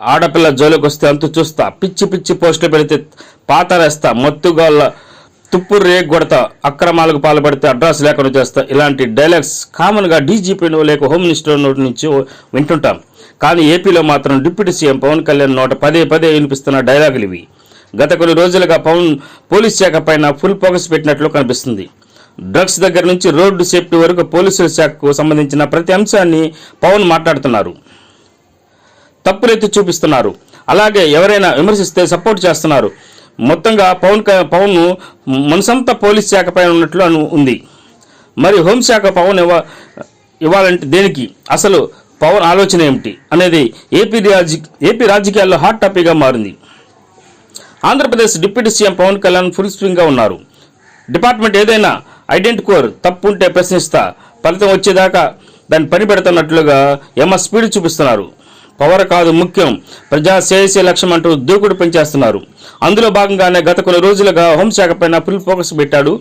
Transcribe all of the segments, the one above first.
ఆడపిల్ల జోలికి వస్తే అంతు చూస్తా. పిచ్చి పిచ్చి పోస్టులు పెడితే పాతరేస్తా. మత్తుగాళ్ళ తుప్పు రేగొడతా. అక్రమాలకు పాల్పడితే అడ్రస్ లేకుండా చేస్తా. ఇలాంటి డైలాగ్స్ కామన్గా డీజీపీ లేక హోమ్ మినిస్టర్ నోటి నుంచి వింటుంటాం. కానీ ఏపీలో మాత్రం డిప్యూటీ సీఎం పవన్ కళ్యాణ్ నోట పదే పదే వినిపిస్తున్న డైలాగులు ఇవి. గత కొన్ని రోజులుగా పవన్ పోలీస్ శాఖ పైన ఫుల్ ఫోకస్ పెట్టినట్లు కనిపిస్తుంది. డ్రగ్స్ దగ్గర నుంచి రోడ్డు సేఫ్టీ వరకు పోలీసుల శాఖకు సంబంధించిన ప్రతి అంశాన్ని పవన్ మాట్లాడుతున్నారు. తప్పులెత్తి చూపిస్తున్నారు. అలాగే ఎవరైనా విమర్శిస్తే సపోర్ట్ చేస్తున్నారు. మొత్తంగా పవన్ పవన్ మనసంతా పోలీస్ శాఖ పైన ఉన్నట్లు ఉంది. మరి హోంశాఖ పవన్ ఇవ్వ ఇవ్వాలంటే దేనికి? అసలు పవన్ ఆలోచన ఏమిటి? అనేది ఏపీ రాజ ఏపీ రాజకీయాల్లో హాట్ టాపిక్గా మారింది. Andhra Pradesh deputy CM Pawan Kalyan full స్వింగ్గా ఉన్నారు. డిపార్ట్మెంట్ ఏదైనా ఐడెంటి కోర్ తప్పు ఉంటే ప్రశ్నిస్తా. ఫలితం వచ్చేదాకా దాన్ని పని పెడుతున్నట్లుగా ఏమ స్పీడ్ చూపిస్తున్నారు. పవర్ కాదు ముఖ్యం. ప్రజా శ్రేయసే లక్ష్యం అంటూ దూకుడు పెంచేస్తున్నారు. అందులో భాగంగానే గత కొన్ని రోజులుగా హోంశాఖ పైన ఫుల్ ఫోకస్ పెట్టాడు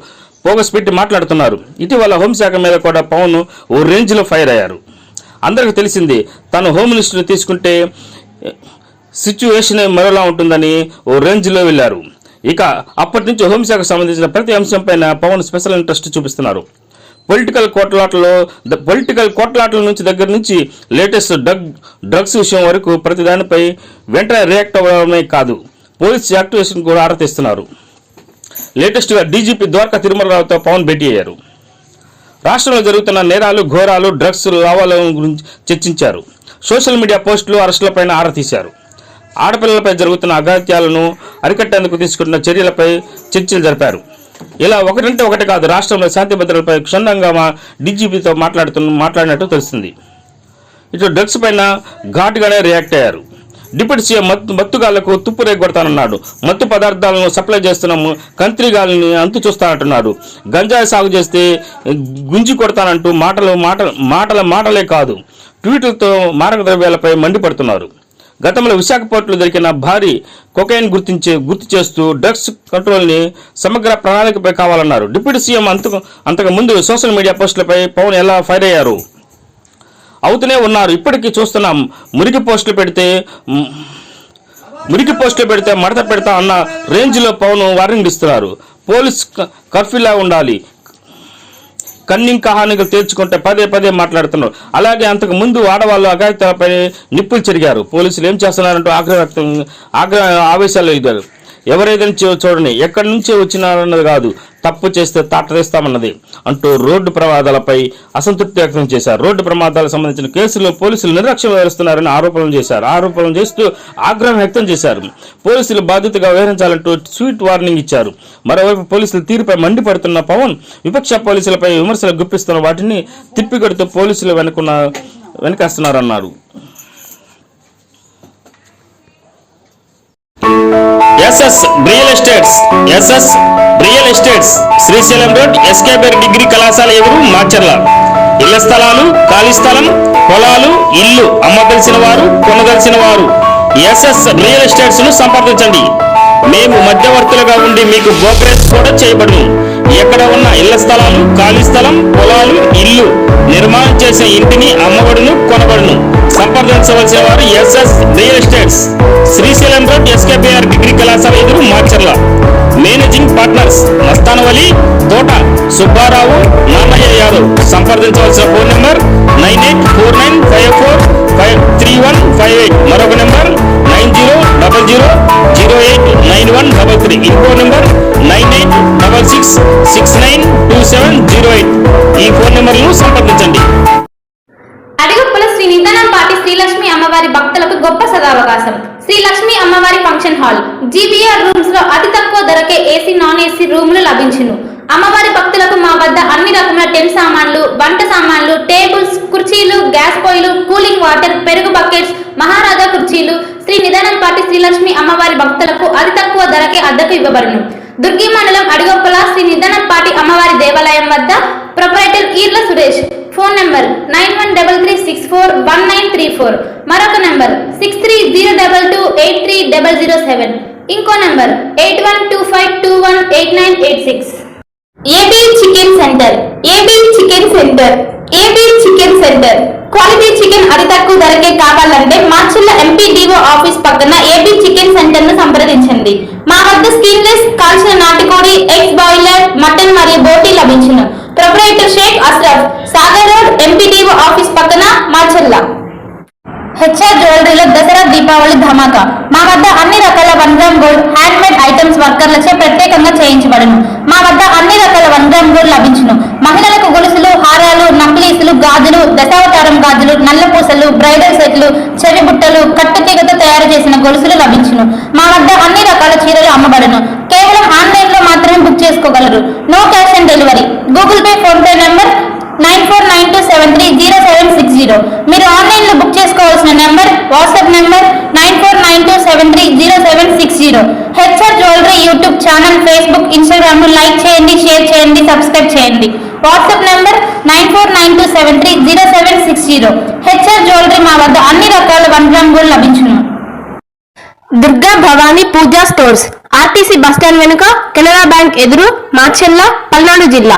ఫోకస్ పెట్టి మాట్లాడుతున్నారు. ఇటీవల హోంశాఖ మీద కూడా పవన్ ఓ రేంజ్లో ఫైర్ అయ్యారు. అందరికీ తెలిసింది తను హోమ్ మినిస్టర్ని తీసుకుంటే సిచ్యువేషన్ మరోలా ఉంటుందని ఓ రేంజ్లో వెళ్ళారు. ఇక అప్పటి నుంచి హోంశాఖకు సంబంధించిన ప్రతి అంశంపైన పవన్ స్పెషల్ ఇంట్రెస్ట్ చూపిస్తున్నారు. పొలిటికల్ కోట్లాటలో ద పొలిటికల్ కోట్లాటల నుంచి దగ్గర నుంచి లేటెస్ట్ డ్రగ్ డ్రగ్స్ విషయం వరకు ప్రతి దానిపై వెంటనే రియాక్ట్ అవ్వడమే కాదు పోలీస్ యాక్టివేషన్ కూడా ఆరాధిస్తున్నారు లేటెస్ట్గా డీజీపీ ద్వారకా తిరుమలరావుతో పవన్ భేటీ అయ్యారు. రాష్ట్రంలో జరుగుతున్న నేరాలు ఘోరాలు డ్రగ్స్ లావాల గురించి చర్చించారు. సోషల్ మీడియా పోస్టులు అరెస్టులపైన ఆరా తీశారు. ఆడపిల్లలపై జరుగుతున్న అఘాత్యాలను అరికట్టేందుకు తీసుకుంటున్న చర్యలపై చర్చలు జరిపారు. ఇలా ఒకటంటే ఒకటి కాదు రాష్ట్రంలో శాంతి భద్రతలపై క్షుణ్ణంగా మా డీజీపీతో మాట్లాడుతున్న మాట్లాడినట్టు తెలుస్తుంది. ఇటు డ్రగ్స్ పైన ఘాటుగానే రియాక్ట్ అయ్యారు. డిప్యూటీ సీఎం మత్తు మత్తుగాళ్ళకు తుప్పు రేగొడతానన్నాడు. మత్తు పదార్థాలను సప్లై చేస్తున్నాము ము- అంతు చూస్తానంటున్నాడు. గంజాయి సాగు చేస్తే గుంజి కొడతానంటూ మాటలు మాట మాటల మాటలే కాదు ట్వీట్లతో మారకద్రవ్యాలపై మండిపడుతున్నారు. గతంలో విశాఖ పోర్టులో దొరికిన భారీ కొకైన్ గుర్తించే గుర్తు చేస్తూ డ్రగ్స్ కంట్రోల్ని సమగ్ర ప్రణాళికపై కావాలన్నారు. డిప్యూటీ సీఎం అంతకు అంతకు ముందు సోషల్ మీడియా పోస్టులపై పవన్ ఎలా ఫైర్ అయ్యారు? అవుతూనే ఉన్నారు. ఇప్పటికీ చూస్తున్నాం. మురికి పోస్టులు పెడితే మురికి పోస్టులు పెడితే మడత పెడతా అన్న రేంజ్లో పవన్ వార్నింగ్ ఇస్తున్నారు. పోలీస్ కర్ఫ్యూలా ఉండాలి. కన్నింగ్ కహానిగా తేల్చుకుంటే పదే పదే మాట్లాడుతున్నారు. అలాగే అంతకు ముందు ఆడవాళ్ళు అఘాయితాలపై నిప్పులు చెరిగారు. పోలీసులు ఏం చేస్తున్నారంటూ ఆగ్రహ ఆగ్రహ ఆవేశాలు ఎదిగారు. ఎవరేదని చూడండి ఎక్కడి నుంచి వచ్చినారన్నది కాదు తప్పు చేస్తే తాటరేస్తామన్నది అంటూ రోడ్డు ప్రమాదాలపై అసంతృప్తి వ్యక్తం చేశారు. రోడ్డు ప్రమాదాలకు సంబంధించిన కేసులో పోలీసులు నిర్లక్ష్యం వ్యవహరిస్తున్నారని ఆరోపణలు చేశారు. ఆరోపణలు చేస్తూ ఆగ్రహం వ్యక్తం చేశారు. పోలీసులు బాధ్యతగా వ్యవహరించాలంటూ స్వీట్ వార్నింగ్ ఇచ్చారు. మరోవైపు పోలీసుల తీరుపై మండిపడుతున్న పవన్ విపక్ష పోలీసులపై విమర్శలు గుప్పిస్తున్న వాటిని తిప్పికొడుతూ పోలీసులు వెనుకున్న వెనకేస్తున్నారన్నారు. SS real estates SS real estates Srisailam road ఎస్కేబర్ degree కళాశాల ఎదురు మాచర్ల. ఇళ్ళ స్థలాలు ఖాళీ స్థలం పొలాలు ఇల్లు అమ్మదలిసిన వారు కొనదలిసిన వారు. ఎస్ఎస్ రియల్ ఎస్టేట్స్ను సంప్రదించండి. మేము మధ్యవర్తులుగా ఉండి మీకు బ్రోకరేజ్ కూడా చేయబడును. ఎక్కడ ఉన్న ఇళ్ళ స్థలాలు ఖాళీ స్థలం పొలాలు ఇల్లు నిర్మాణం చేసే ఇంటిని అమ్మబడును కొనబడును. సంప్రదించవలసిన వారు SS real estates. Srisailam road SKPR degree కళాశాల ఎదురు మాచర్ల మేనేజింగ్ పార్ట్నర్స్ మస్తానవలి తోట సుబ్బారావు నాన్నయ్య యాదవ్ సంప్రదించవలసిన phone number nine eight four nine five four five three one five eight. మరొక number nine zero double zero zero eight nine one double three. ఇంకో number nine eight double six six nine two seven zero eight. ఈ phone నెంబర్ను సంప్రదించండి. అడిగొప్పల శ్రీ నిదానం శ్రీలక్ష్మి అమ్మవారి భక్తులకు గొప్ప సదావకాశం. శ్రీ లక్ష్మి అమ్మవారి ఫంక్షన్ హాల్. జీబీఆర్ రూమ్స్లో అతి తక్కువ ధరకే ఏసీ నాన్ ఏసీ రూములు లభించును. అమ్మవారి భక్తులకు మా వద్ద అన్ని రకముల టెన్ సామాన్లు వంట సామాన్లు టేబుల్స్ కుర్చీలు గ్యాస్ పొయ్యిలు కూలింగ్ వాటర్ పెరుగు బకెట్స్ మహారాజా కుర్చీలు శ్రీ నిదానం పాటి శ్రీలక్ష్మి అమ్మవారి భక్తులకు అతి తక్కువ ధరకే అద్దెకు ఇవ్వబడును. దుర్గి మండలం అడిగొప్పల శ్రీ నిదానం పాటి అమ్మవారి దేవాలయం వద్ద proprietor Eerla Suresh. Phone number nine one double three six four one nine three four. మరొక number six three zero double two eight three double zero seven. ఇంకో number eight one two five two one eight nine eight six. AB chicken centre AB chicken centre AB chicken centre. Quality chicken అతి తక్కువ ధరకే కావాలంటే మార్చిల్ల MPDO office పక్కన AB chicken సెంటర్ను సంప్రదించండి. మా వద్ద స్కిన్లెస్ కాల్చిన నాటుకోడి ఎగ్స్ బాయిలర్ మటన్ మరియు బోటీ లభించును. Proprietor Sheikh Ashraf Sagar road MPTO office పక్కన మార్చల్ల హెచ్ఆర్ జ్యువెలరీలో దసరా దీపావళి ధమాకా. మా వద్ద అన్ని రకాల one gram gold hand made items వర్కర్లచే ప్రత్యేకంగా చేయించబడును. మా వద్ద అన్ని రకాల వన్ గ్రామ్ గోల్డ్ లభించును. మహిళలకు గొలుసులు హారాలు నక్లీసులు గాజులు దశావతారం గాజులు నల్ల పూసలు బ్రైడల్ సెట్లు చెవి బుట్టలు కట్టుతీగతో తయారు చేసిన గొలుసులు లభించును. మా వద్ద అన్ని రకాల చీరలు అమ్మబడును. కేవలం ఆన్లైన్లో మాత్రమే బుక్ చేసుకోగలరు no cash on delivery Google Pay PhonePe number nine four nine two seven three zero seven six zero మీరు ఆన్లైన్లో బుక్ చేసుకోవాల్సిన number WhatsApp number nine four nine two seven three zero seven six zero. HR jewellery YouTube channel Facebook Instagram like చేయండి share చేయండి subscribe చేయండి. WhatsApp number nine four nine two seven three zero seven six zero. HR jewellery మా వద్ద అన్ని రకాల one gram gold లభించును. Durga Bhavani Puja stores RTC bus stand వెనుక Canara bank ఎదురు మాచెల్ల పల్నాడు జిల్లా.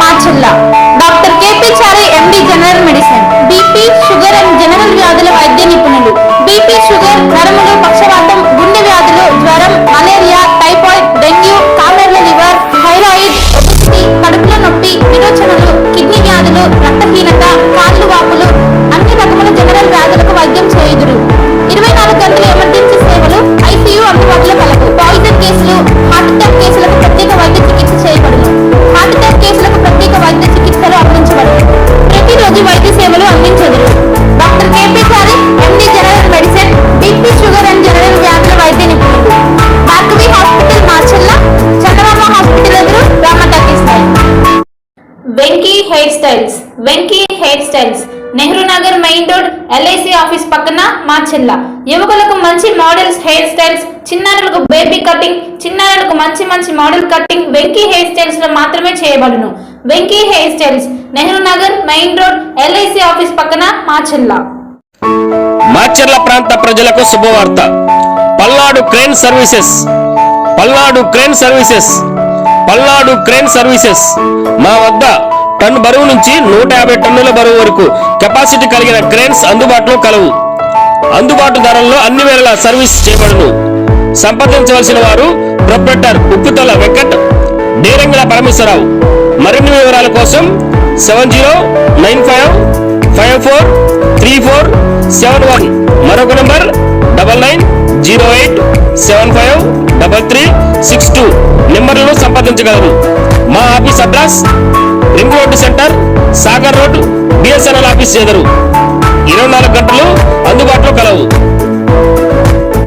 മാറ്റില്ല అందించదురు doctor K P Chari MD general medicine BP sugar and general వ్యాధుల వైద్య నిపుణులు భార్గవి హాస్పిటల్ మార్చల్ల చంద్రబాబు హాస్పిటల్ ఎదురు రామటాకిస్తాయి Venky hair styles Venky hair styles. Nehru Nagar main road LIC office పక్కన మార్చెల్ల. యువకులకు మంచి మోడల్స్ హెయిర్ స్టైల్స్ చిన్నారులకు బేబీ కటింగ్ చిన్నారులకు మంచి మంచి మోడల్ కటింగ్ వెంకీ హెయిర్ స్టైల్స్లో మాత్రమే చేయబడును. Venky hair styles Nehru Nagar main road LIC office పక్కన మార్చెల్ల మాచర్ల ప్రాంత ప్రజలకు శుభవార్త. Palnadu crane services. Palnadu crane services. Palnadu crane services. మా వద్ద టన్ను బరువు నుంచి నూట యాభై టన్నుల బరువు వరకు కెపాసిటీ కలిగిన క్రేన్స్ అందుబాటులో కలవు. అందుబాటు ధరల్లో అన్ని వేళలా సర్వీస్ చేయబడును. సంప్రదించవలసిన వారు ప్రొప్రెటర్ ఉప్పుతల వెంకట్ డేరంగిల పరమేశ్వరరావు. మరిన్ని వివరాల కోసం seven zero nine five five four three four seven one. మరొక number double nine zero eight seven five double three six two. నెంబర్లను సంప్రదించగలరు. మా office address ring road centre Sagar road BSNL office ఎదురు. ఇరవై నాలుగు గంటలు అందుబాటులో కలవు.